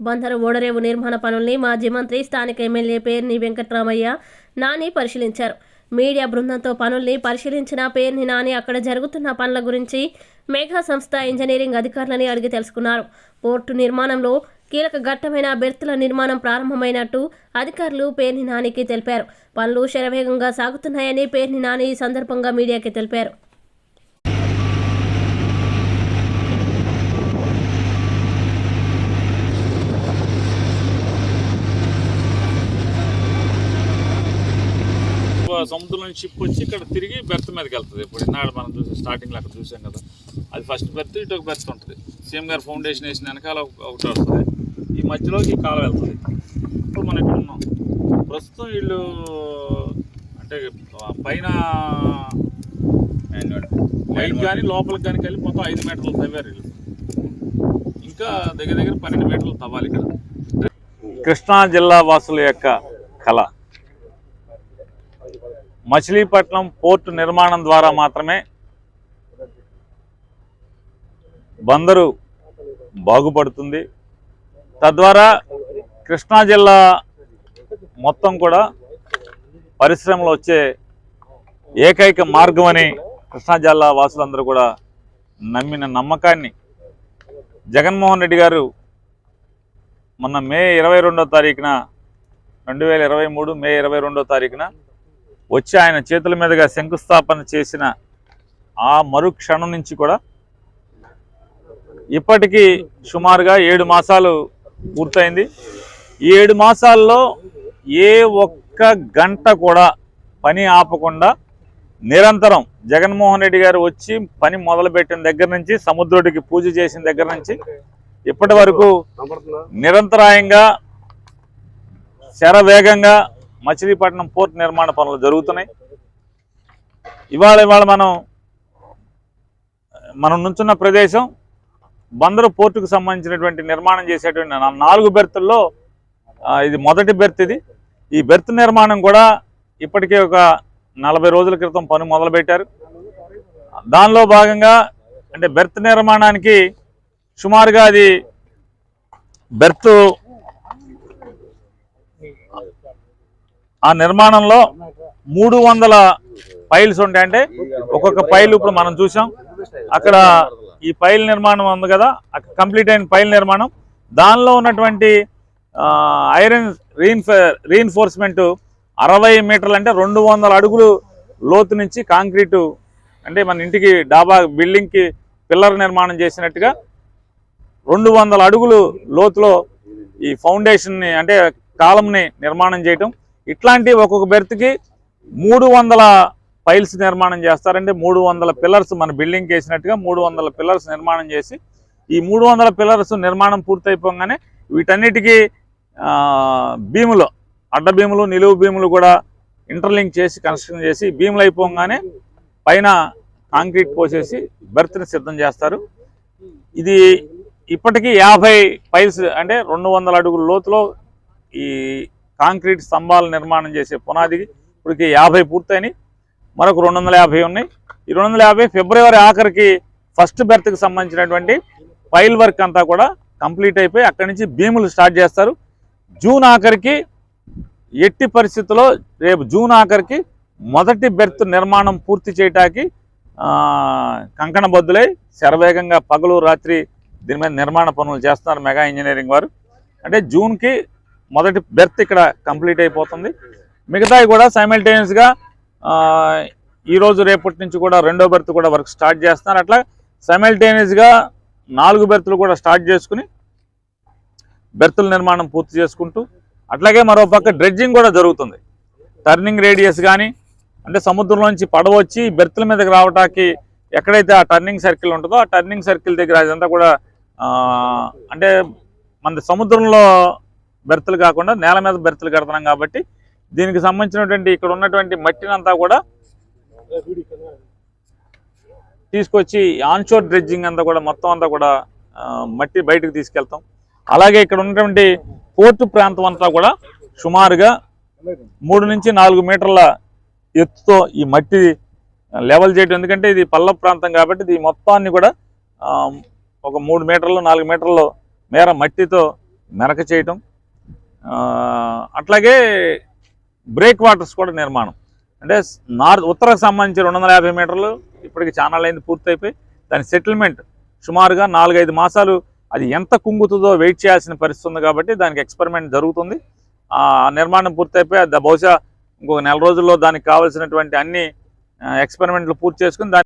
బందరు ఓడరేవు నిర్మాణ పనుల్ని మాజీ మంత్రి స్థానిక ఎమ్మెల్యే పేర్ని వెంకట్రామయ్య నాని పరిశీలించారు. మీడియా బృందంతో పనుల్ని పరిశీలించిన పేర్ని నాని అక్కడ జరుగుతున్న పనుల గురించి మేఘా సంస్థ ఇంజనీరింగ్ అధికారులని అడిగి తెలుసుకున్నారు. పోర్టు నిర్మాణంలో కీలక ఘట్టమైన బెర్తుల నిర్మాణం ప్రారంభమైనట్టు అధికారులు పేర్ని నానికి తెలిపారు. పనులు శరవేగంగా సాగుతున్నాయని పేర్ని నాని ఈ సందర్భంగా మీడియాకి తెలిపారు. నుంచి షిప్ వచ్చి ఇక్కడ తిరిగి బెర్త్ మీదకి వెళ్తుంది. ఇప్పుడు ఇన్నాడు మనం చూసి స్టార్టింగ్లో అక్కడ చూసాం కదా. అది ఫస్ట్ బెర్త్ ఇటు ఒక బెర్త్ ఉంటుంది. సీఎం గారు ఫౌండేషన్ వేసిన వెనకాల ఒక- ఒకటి వస్తుంది. ఈ మధ్యలోకి ఈ కాల వెళ్తుంది. ఇప్పుడు మనం ఇక్కడ ఉన్నాం. ప్రస్తుతం వీళ్ళు అంటే పైన లైట్ కానీ లోపలికి కానీ కలిపి మొత్తం ఐదు మీటర్లు తవ్వారు వీళ్ళు. ఇంకా దగ్గర దగ్గర పన్నెండు మీటర్లు తవ్వాలి ఇక్కడ. కృష్ణా జిల్లా వాసుల యొక్క మచిలీపట్నం పోర్టు నిర్మాణం ద్వారా మాత్రమే బందరు బాగుపడుతుంది. తద్వారా కృష్ణా జిల్లా మొత్తం కూడా పరిశ్రమలు వచ్చే ఏకైక మార్గం అని కృష్ణా జిల్లా వాసులందరూ కూడా నమ్మిన నమ్మకాన్ని జగన్మోహన్ రెడ్డి గారు మొన్న మే ఇరవై రెండో తారీఖున రెండు వేల ఇరవై మూడు మే ఇరవై రెండో తారీఖున వచ్చి ఆయన చేతుల మీదుగా శంకుస్థాపన చేసిన ఆ మరుక్షణం నుంచి కూడా ఇప్పటికీ సుమారుగా ఏడు మాసాలు పూర్తయింది. ఈ ఏడు మాసాల్లో ఏ ఒక్క గంట కూడా పని ఆపకుండా నిరంతరం జగన్మోహన్ రెడ్డి గారు వచ్చి పని మొదలుపెట్టిన దగ్గర నుంచి సముద్రుడికి పూజ చేసిన దగ్గర నుంచి ఇప్పటి వరకు నిరంతరాయంగా శరవేగంగా మచిలీపట్నం పోర్ట్ నిర్మాణ పనులు జరుగుతున్నాయి. ఇవాళ ఇవాళ మనం మనం నుంచున్న ప్రదేశం బందరు పోర్టుకు సంబంధించినటువంటి నిర్మాణం చేసేటువంటి నాలుగు బెర్తుల్లో ఇది మొదటి బెర్త్ ఇది. ఈ బెర్త్ నిర్మాణం కూడా ఇప్పటికే ఒక నలభై రోజుల క్రితం పని మొదలుపెట్టారు. దానిలో భాగంగా అంటే బెర్త్ నిర్మాణానికి సుమారుగా అది బెర్త్ ఆ నిర్మాణంలో మూడు వందల పైల్స్ ఉంటాయంటే ఒక్కొక్క పైలు ఇప్పుడు మనం చూసాం. అక్కడ ఈ పైల్ నిర్మాణం ఉంది కదా. అక్కడ కంప్లీట్ అయిన పైల్ నిర్మాణం. దానిలో ఉన్నటువంటి ఐరన్ రీఇన్ఫ రీఇన్ఫోర్స్మెంట్ అరవై మీటర్లు అంటే రెండు వందల అడుగులు లోతు నుంచి కాంక్రీటు అంటే మన ఇంటికి డాబా బిల్డింగ్కి పిల్లర్ నిర్మాణం చేసినట్టుగా రెండు వందల అడుగులు లోతులో ఈ ఫౌండేషన్ని అంటే కాలంని నిర్మాణం చేయటం. ఇట్లాంటి ఒక్కొక్క బెర్త్కి మూడు వందల పైల్స్ నిర్మాణం చేస్తారంటే మూడు వందల పిల్లర్స్ మన బిల్డింగ్కి వేసినట్టుగా మూడు వందల పిల్లర్స్ నిర్మాణం చేసి ఈ మూడు వందల పిల్లర్స్ నిర్మాణం పూర్తయిపోగానే వీటన్నిటికీ భీములు అడ్డ భీములు నిలువు భీములు కూడా ఇంటర్లింక్ చేసి కన్స్ట్రక్షన్ చేసి భీములు అయిపోగానే పైన కాంక్రీట్ పోసేసి బెర్త్ని సిద్ధం చేస్తారు. ఇది ఇప్పటికీ యాభై పైల్స్ అంటే రెండు వందల అడుగుల లోతులో ఈ కాంక్రీట్ స్తంభాలు నిర్మాణం చేసే పునాదికి ఇప్పటికి యాభై పూర్తయినాయి. మరొక రెండు వందల యాభై ఉన్నాయి. ఈ రెండు వందల యాభై ఫిబ్రవరి ఆఖరికి ఫస్ట్ బెర్త్కి సంబంధించినటువంటి పైల్ వర్క్ అంతా కూడా కంప్లీట్ అయిపోయి అక్కడి నుంచి భీములు స్టార్ట్ చేస్తారు. జూన్ ఆఖరికి ఎట్టి పరిస్థితుల్లో రేపు జూన్ ఆఖరికి మొదటి బెర్త్ నిర్మాణం పూర్తి చేయటానికి కంకణబద్దులై శరవేగంగా పగలు రాత్రి దీని మీద నిర్మాణ పనులు చేస్తున్నారు మెగా ఇంజనీరింగ్ వారు. అంటే జూన్కి మొదటి బెర్త్ ఇక్కడ కంప్లీట్ అయిపోతుంది. మిగతావి కూడా సైమల్టేనియస్గా ఈరోజు రేపటి నుంచి కూడా రెండో బెర్త్ కూడా వర్క్ స్టార్ట్ చేస్తున్నారు. అట్లా సైమల్టేనియస్గా నాలుగు బెర్తులు కూడా స్టార్ట్ చేసుకుని బెర్తుల నిర్మాణం పూర్తి చేసుకుంటూ అట్లాగే మరో పక్క డ్రెడ్జింగ్ కూడా జరుగుతుంది. టర్నింగ్ రేడియస్ కానీ అంటే సముద్రంలోంచి పడవ వచ్చి బెర్తుల మీదకి రావటానికి ఎక్కడైతే ఆ టర్నింగ్ సర్కిల్ ఉంటుందో ఆ టర్నింగ్ సర్కిల్ దగ్గర అదంతా కూడా అంటే మన సముద్రంలో బెర్తులు కాకుండా నేల మీద బెర్తులు కడుతున్నాం కాబట్టి దీనికి సంబంధించినటువంటి ఇక్కడ ఉన్నటువంటి మట్టినంతా కూడా తీసుకొచ్చి ఆన్షోర్ డ్రెడ్జింగ్ అంతా కూడా మొత్తం అంతా కూడా మట్టి బయటకు తీసుకెళ్తాం. అలాగే ఇక్కడ ఉన్నటువంటి పోర్టు ప్రాంతం అంతా కూడా సుమారుగా మూడు నుంచి నాలుగు మీటర్ల ఎత్తుతో ఈ మట్టి లెవెల్ చేయడం ఎందుకంటే ఇది పల్ల ప్రాంతం కాబట్టి ఇది మొత్తాన్ని కూడా ఒక మూడు మీటర్లు నాలుగు మీటర్లు మేర మట్టితో మెరక చేయటం. అట్లాగే బ్రేక్ వాటర్స్ కూడా నిర్మాణం. అంటే నార్త్ ఉత్తరకు సంబంధించి రెండు వందల యాభై మీటర్లు ఇప్పటికి ఛానల్ అయింది పూర్తయిపోయి దాని సెటిల్మెంట్ సుమారుగా నాలుగైదు మాసాలు అది ఎంత కుంగుతుందో వెయిట్ చేయాల్సిన పరిస్థితి ఉంది కాబట్టి దానికి ఎక్స్పెరిమెంట్ జరుగుతుంది. ఆ నిర్మాణం పూర్తయిపోయి బహుశా ఇంకొక నెల రోజుల్లో దానికి కావాల్సినటువంటి అన్ని ఎక్స్పెరిమెంట్లు పూర్తి చేసుకుని దాని